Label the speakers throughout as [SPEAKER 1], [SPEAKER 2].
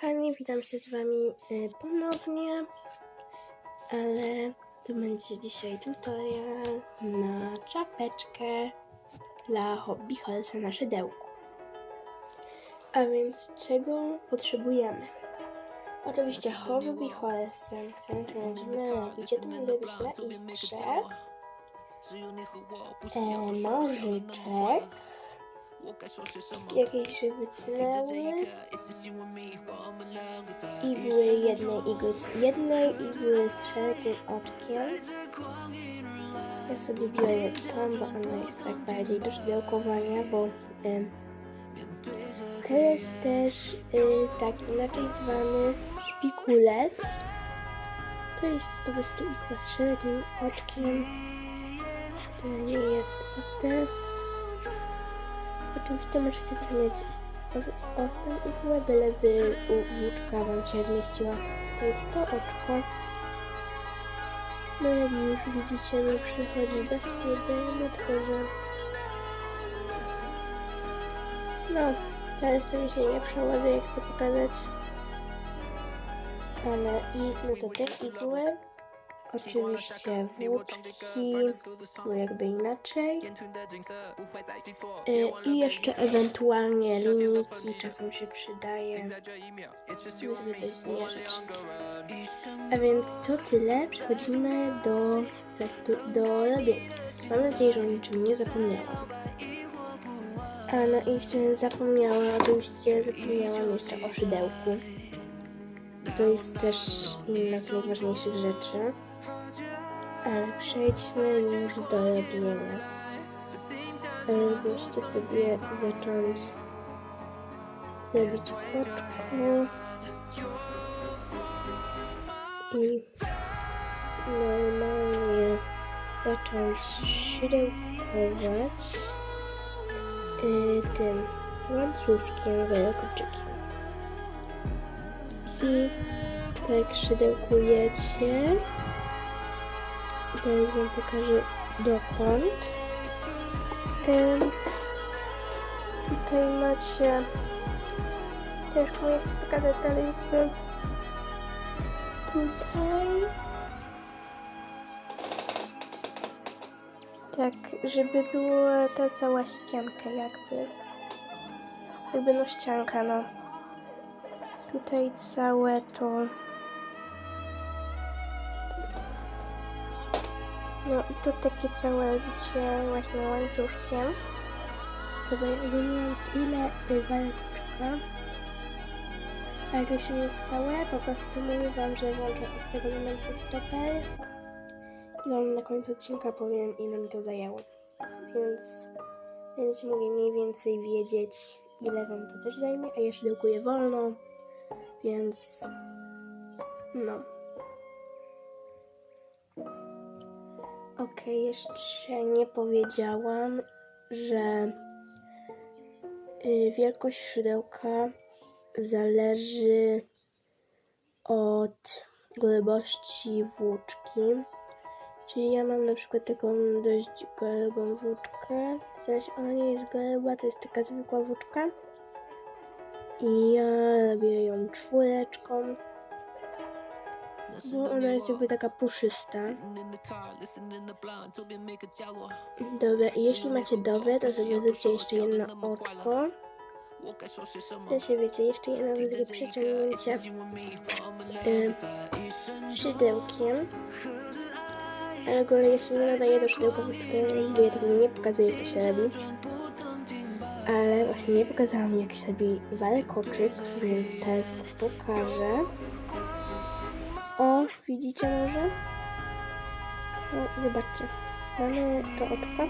[SPEAKER 1] kochani, witam się z wami y, ponownie, ale to będzie dzisiaj tutorial na czapeczkę dla hobby Holsa na szydełku. A więc czego potrzebujemy? Oczywiście hobby Holsem, którym kręcimy idzie tu zrobić na iskrze, e, nożyczek, jakieś żeby tleły, igły jednej igły z jednej igły z szerokim oczkiem. Ja sobie biorę tą, bo ona jest tak bardziej do szkiełkowania, bo to jest też y, tak inaczej zwany szpikulec. To jest po prostu igła z szerokim oczkiem. To nie jest ostre. Oczywiście możecie też mieć os- ostrą igłę, byleby włóczka wam się zmieściła. To jest to oczko. No jak już widzicie, no przychodzi bez problemu, tylko że... No, teraz mi się nie przełoży, jak chcę pokazać. Ale i, no to te igły, oczywiście włóczki, bo jakby inaczej. Y, I jeszcze ewentualnie linijki czasem się przydaje, żeby coś zmierzyć. A więc to tyle, przechodzimy do, do, do robienia. Mam nadzieję, że o niczym nie zapomniałam. A no i jeszcze zapomniałam, oczywiście zapomniałam jeszcze o szydełku. To jest też inna z najważniejszych rzeczy. Ale przejdźmy już do robienia. Musicie sobie zacząć zrobić oczko i normalnie zacząć szydełkować y, tym łańcuszkiem wielkoczykiem. I tak szydełkujecie. Teraz wam pokażę dokąd. Ym, tutaj macie. Ciężko mi jest pokazać dalej. jakby Tutaj. Tak, żeby była ta cała ścianka jakby. Jakby no ścianka, no. Tutaj całe to. No i to takie całe robicie właśnie łańcuszkiem. To miałam tyle y, waleczka. Ale to jeszcze nie jest całe, po prostu mówię wam, że włączę od tego momentu stoper. I wam na końcu odcinka powiem ile mi to zajęło. Więc będziecie mogli mniej więcej wiedzieć ile wam to też zajmie, a ja szydełkuję wolno, więc no. Okej, jeszcze nie powiedziałam, że y, wielkość szydełka zależy od grubości włóczki. Czyli ja mam na przykład taką dość grubą włóczkę. W sensie ona nie jest gruba, to jest taka zwykła włóczka. I ja robię ją czwóreczką, bo ona jest jakby taka puszysta. Dobra, i jeśli macie dobre, to sobie zróbcie jeszcze jedno oczko. To się wiecie, jeszcze jedno takie przeciągnięcie y, szydełkiem. Ale ogólnie się nie nadaję do szydełkowych tutoriali, bo ja tego nie pokazuję, jak to się robi. Ale właśnie nie pokazałam, jak się robi walkoczyk, więc teraz pokażę. O, widzicie może? No, zobaczcie. Mamy to oczko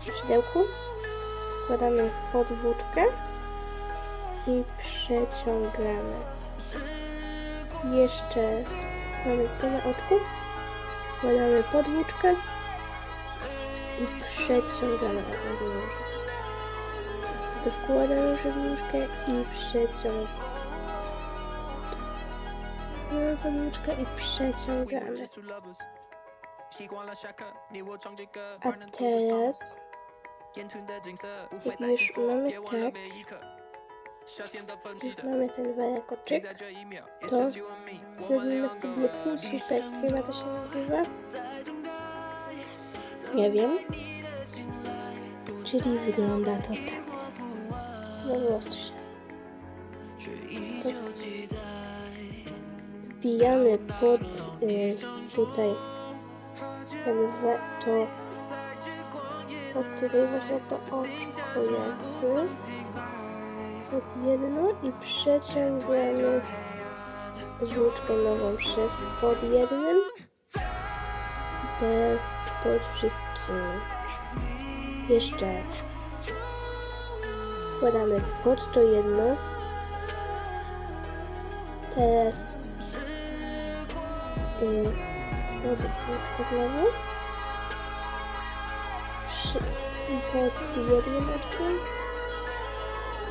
[SPEAKER 1] w szydełku. Wkładamy pod włóczkę i przeciągamy. Jeszcze. Mamy to na oczku. Wkładamy pod włóczkę i przeciągamy. To wkładamy przez włóczkę i przeciągamy. Włóczkę i przeciągamy. A teraz, jak już mamy tak, Już mamy ten walekoczyk. To zrobimy sobie półsłupek, chyba to się nazywa. Nie wiem. Czyli wygląda to tak. No włostrze. To wbijamy pod y, tutaj lwe, to pod tutaj właśnie to oczko jakby pod jedno i przeciągamy włóczkę nową przez pod jednym teraz pod wszystkimi. Jeszcze raz. Wkładamy pod to jedno. Teraz pod włóczkę znowu. Przy, i pod jednym oczkiem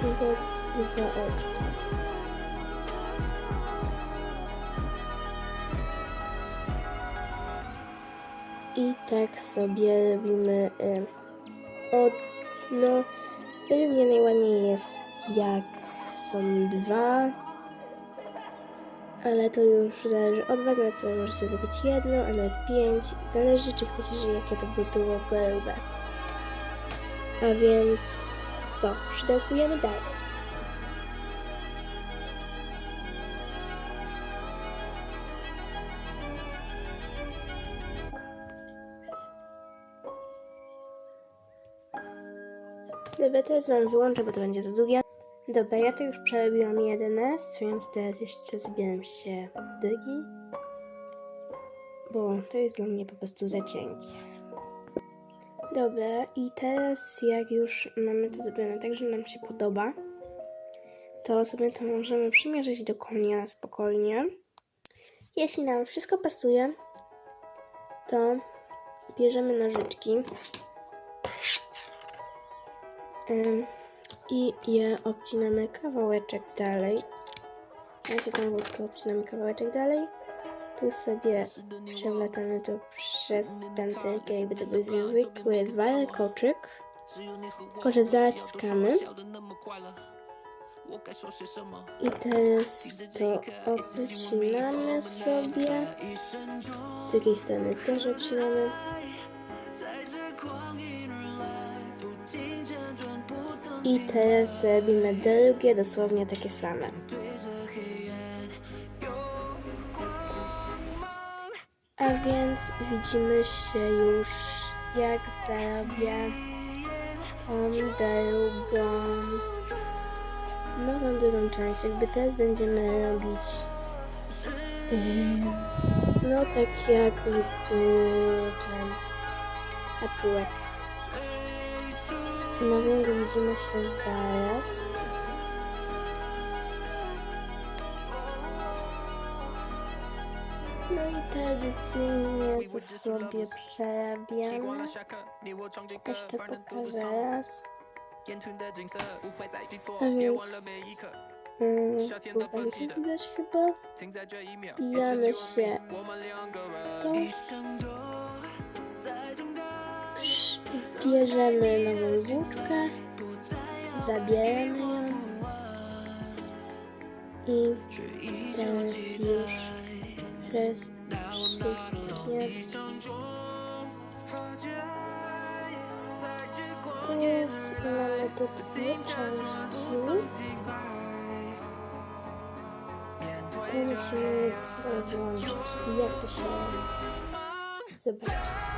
[SPEAKER 1] i pod dwa oczka. I tak sobie robimy. Y, o, no, według mnie najładniej jest jak są dwa, ale to już zależy od Was, nawet sobie możecie zrobić jedno, a nawet pięć. Zależy, czy chcecie, że jakie to by było grube. A więc co? Szydełkujemy dalej. Dobra, teraz wam wyłączę, bo to będzie za długie. Dobra, ja to już przerobiłam jeden raz, więc teraz jeszcze zbieram się drugi. Bo to jest dla mnie po prostu zacięcie. Dobra, i teraz jak już mamy to zrobione tak, że nam się podoba, to sobie to możemy przymierzyć do konia spokojnie. Jeśli nam wszystko pasuje, to bierzemy nożyczki i je obcinamy kawałeczek dalej. Ja się tą wódkę obcinamy kawałeczek dalej. Tu sobie przewlatamy to przez pętelkę, jakby to był zwykły walkoczyk. Tylko, że zaciskamy. I teraz to obcinamy sobie. Z drugiej strony też obcinamy. I teraz robimy drugie, dosłownie takie same. A więc widzimy się już, jak zarabię tą drugą, nową drugą część. Jakby teraz będziemy robić, no tak jak ten paczułek. No więc widzimy się zaraz. No i tradycyjnie to sobie przerabiamy. Jeszcze pokażę raz. A więc mm, tu będzie widać chyba. Bijamy się to. Bierzemy nową włóczkę, zabieramy ją i teraz już przez wszystkie teraz mamy te dwie części. To musimy złączyć jak to się zobaczcie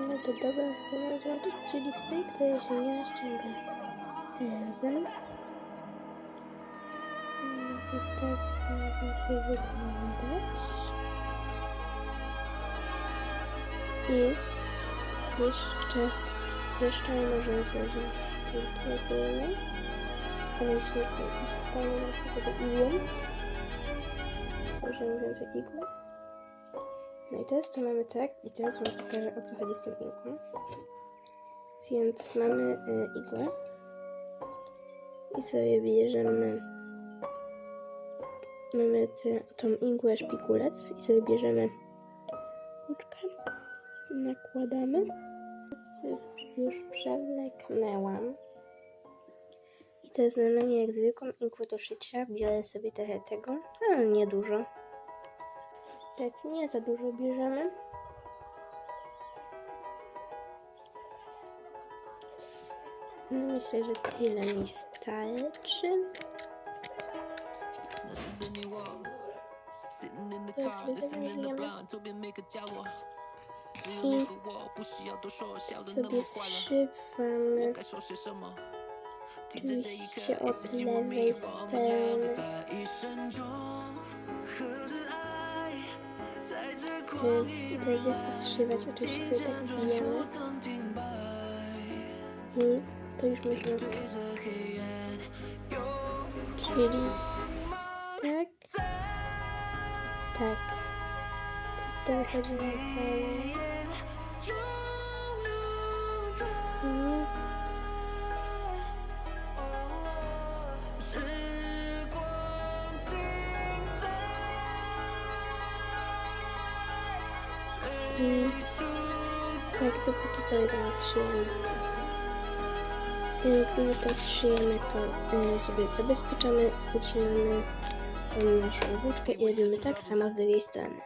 [SPEAKER 1] Musimy do dobrą stronę złączyć, czyli z tej, której się nie ściąga razem. No to tak mniej więcej wyglądać. I jeszcze Jeszcze możemy zrobić szpilkę ale mi się nie chce iść nie chcę tego igłą. Założymy więcej igły. I teraz to mamy tak, i teraz wam pokażę o co chodzi z tą igłą. Więc mamy y, igłę i sobie bierzemy mamy te, tą igłę szpikulec i sobie bierzemy łuczkę, nakładamy. Już przewleknęłam. I teraz na mnie jak zwykłą igłę do szycia biorę sobie trochę tego, ale nie dużo. Tak, nie za dużo bierzemy. No myślę, że tyle mi starczy. Zawiązujemy.
[SPEAKER 2] I
[SPEAKER 1] Sobie zszywamy oczywiście od lewej strony. Y, I teraz jak to zszywać? Oczywiście sobie tak wbijamy. I to już można. Czyli tak. Tak. Tak to wychodzi na I tak dopóki cały ten zszyjemy. Gdy to to sobie zabezpieczamy, ucinamy tą naszą włóczkę i robimy tak samo z drugiej strony.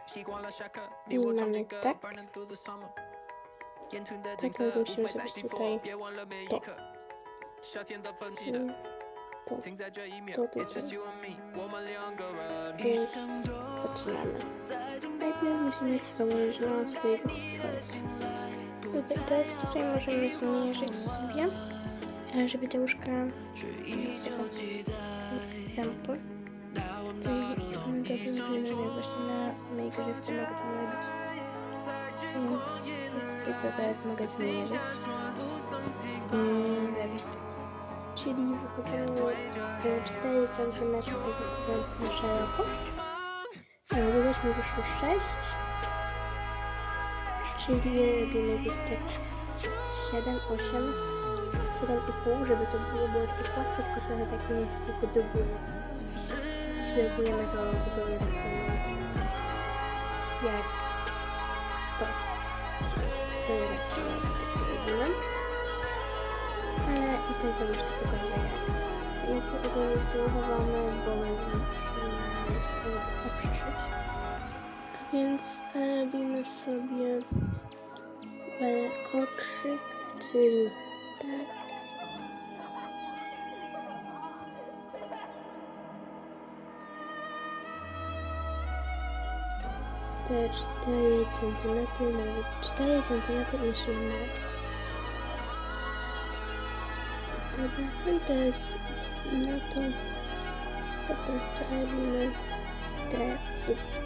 [SPEAKER 2] I mamy tak.
[SPEAKER 1] Tak, teraz musimy zrobić tutaj to. Czyli to. To tutaj. Więc zaczynamy. Najpierw musimy to założyć na swojego kolesa. Tutaj tutaj możemy zmierzyć sobie, żeby te łóżka wstępu. Tym tym dobrym wymiarem właśnie na samej górze mogę to robić. Więc, więc to teraz mogę zmierzyć. I zrobić tak. Czyli wychodzimy e, 4 cm na szerokość. A widać mi wyszło 6. Czyli robimy gdzieś tak z 7, 8, 7,5, żeby to było, było takie płaskie, tylko trochę takie jakby do góry. Średujemy to zupełnie tak samo jak to. Zupełnie tak samo jak to robimy. Ale i tego już to pokażę. Jak tego jeszcze uchowamy, bo musimy jeszcze. A więc e, robimy sobie e, kokrzyk, czyli tak. Te 4 cm, nawet 4 cm i jeszcze jedna. Dobra, no i teraz na to po prostu robimy te słupki.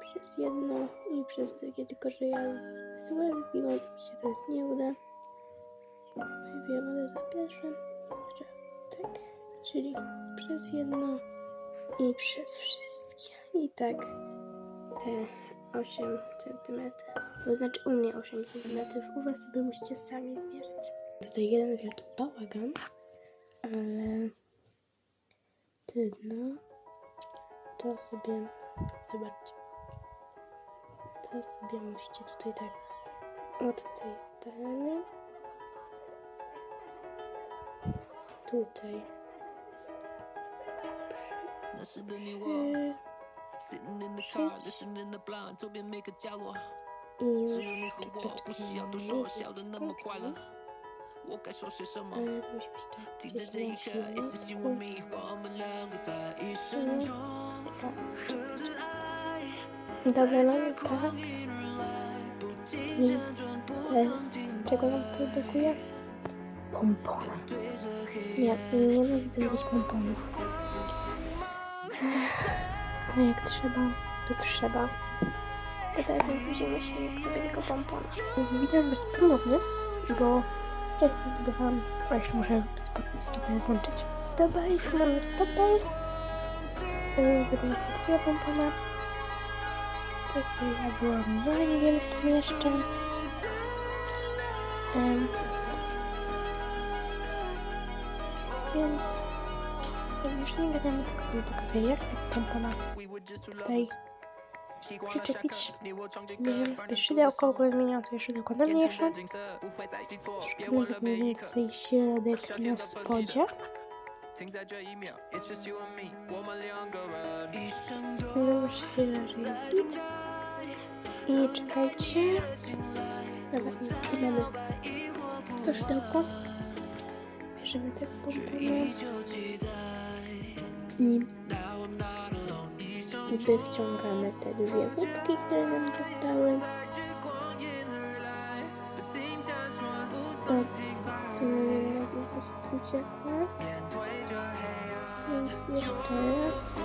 [SPEAKER 1] Przez jedno i przez drugie, tylko że ja z złe wybiłam, mi się teraz nie uda. Wybiłam od razu w pierwszym, że tak, czyli przez jedno i przez wszystkie. I tak e, 8 cm. To znaczy u mnie 8 cm. U was sobie musicie sami zmierzyć. Tutaj jeden wielki bałagan, ale trudno. To sobie, zobaczcie. To sobie musicie tutaj tak od tej strony. Tutaj. Przy,
[SPEAKER 2] Sitting in the car, listening to blind, Toby make a jalwa.
[SPEAKER 1] I już
[SPEAKER 2] Zooming the wall, pushing out the shore, shouting the makwala. Woke I show shit
[SPEAKER 1] Ale to musi być tak
[SPEAKER 2] Teach
[SPEAKER 1] gdzieś
[SPEAKER 2] the
[SPEAKER 1] na
[SPEAKER 2] J.K. It's just you and me, for I'm alone, it's a Asian
[SPEAKER 1] Taka. Dobra, no i tak. I teraz czego nam to brakuje? Pompona. Nie, nienawidzę robić pomponów. Ale jak trzeba, to trzeba. Dobra, więc widzimy się jak tego pompona. Więc witam was ponownie, bo wcześniej budowałam... A jeszcze muszę stopę włączyć. Dobra, już mamy stopę. Więc zrobię takiego pompona. Tak, ja byłam węgiel w tym jeszcze. Em, więc już nie gadamy, tylko pokazuję jak tak pompona tutaj przyczepić. W ogóle zmieniam sobie szydełko na mniejsze. Szukamy tak mniej więcej środek na spodzie. Myślę, że jest git. I czekajcie. Dobra, nie mamy to szydełko. Bierzemy tak pompony. I wyciągamy te dwie wódki, które nam zostały. O, tu nogi uciekły. Więc jeszcze raz.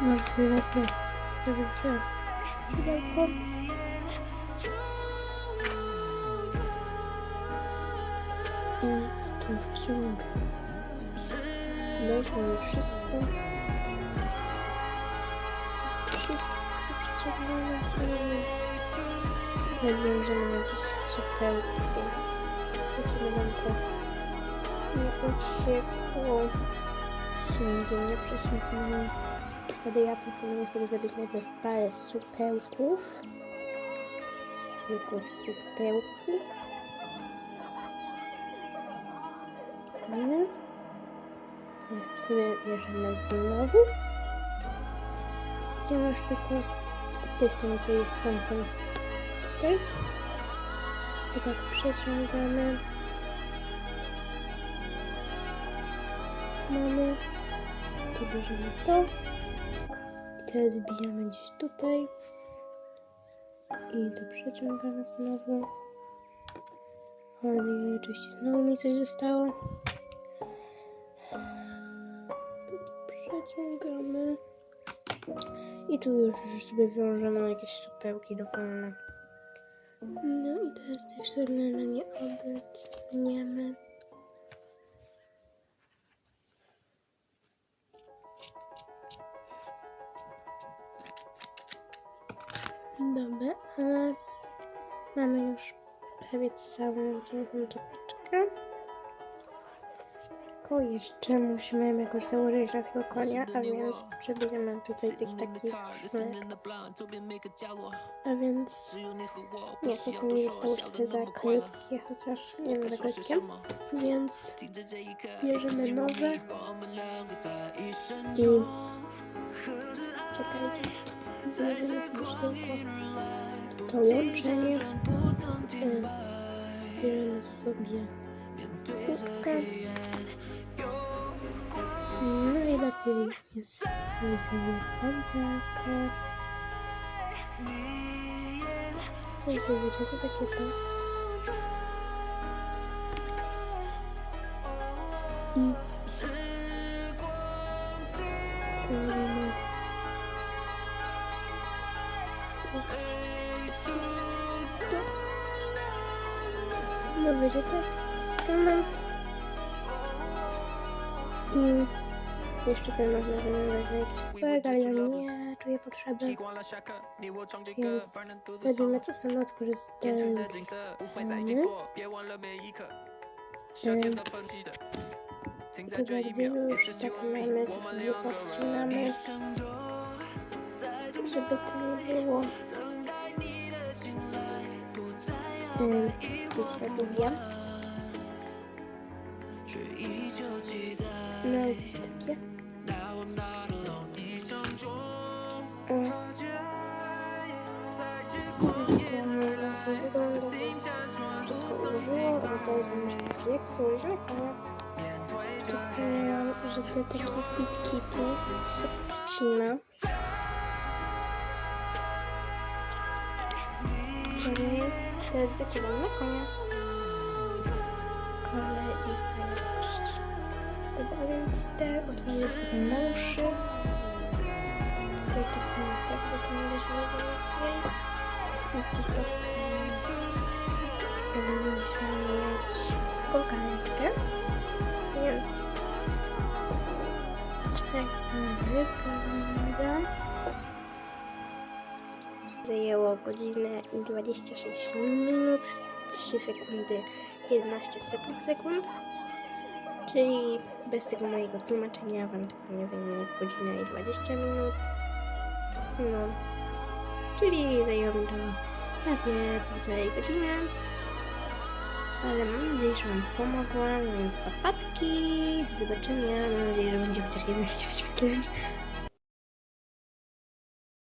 [SPEAKER 1] Może teraz my. Dobrze. Pudełko. I tu wciągam. Weźmy wszystko. Wszystko przyciągamy sobie. Tutaj wiem, że mam jakieś supełki. Musimy nam to nie uciekło. Wszędzie nie prześlizgnęło. Wtedy ja proponuję sobie zrobić najpierw parę supełków. Zwykłych supełków. Nie. Więc tu sobie bierzemy znowu. Ja masz tej strony, co jest pompą. Tutaj. I tak przeciągamy. Mamy. Tu bierzemy to. I teraz wbijamy gdzieś tutaj. I to przeciągamy znowu. Ojej, oczywiście znowu mi coś zostało. To przeciągamy. I tu już, już sobie wiążemy jakieś supełki dowolne. No i teraz też sobie na nie obetniemy. Dobra, ale mamy już prawie całą tą topiczkę. Tylko jeszcze musimy jakoś założyć na tego konia, a więc przebijemy tutaj tych takich szmek. A więc nie, to co mi zostało trochę za krótkie, chociaż nie wiem za krótkie. Więc bierzemy nowe i czekajcie, bierzemy sobie tylko to łączenie. E, Bierzemy sobie kubkę. Najlepiej jest sobie pantaka. W sensie wiecie, to takie to. I robimy to. To. No wiecie, tak. Skamem. I jeszcze sobie można zamieniać na jakiś swag, ale ja nie czuję potrzeby. Więc robimy to samo, strony. Dobra, gdzie już tak mamy, to sobie podcinamy, żeby to nie było. Ym, Gdzieś. No To mniej więcej wygląda. Wszystko ułożyło, ale to już myślę, jak są źle. To wspomniałam, że te takie fitki tu się podcina. Żeby teraz zakładam na konia. Ale i fajna jakość. Dobra, więc te odwalę na uszy. No to tak wygląda, że nie swój. Na przykład powinniśmy mieć kokareczkę, więc tak to wygląda. Zajęło godzinę i 26 minut, 3 sekundy, 11 sekund sekund. Czyli bez tego mojego tłumaczenia Wam to pewnie zajmie godzinę i 20 minut. No, czyli zajęło to prawie półtorej godziny. Ale mam nadzieję, że Wam pomogłam, więc papatki, do zobaczenia. Mam nadzieję, że będzie chociaż 11 wyświetleń.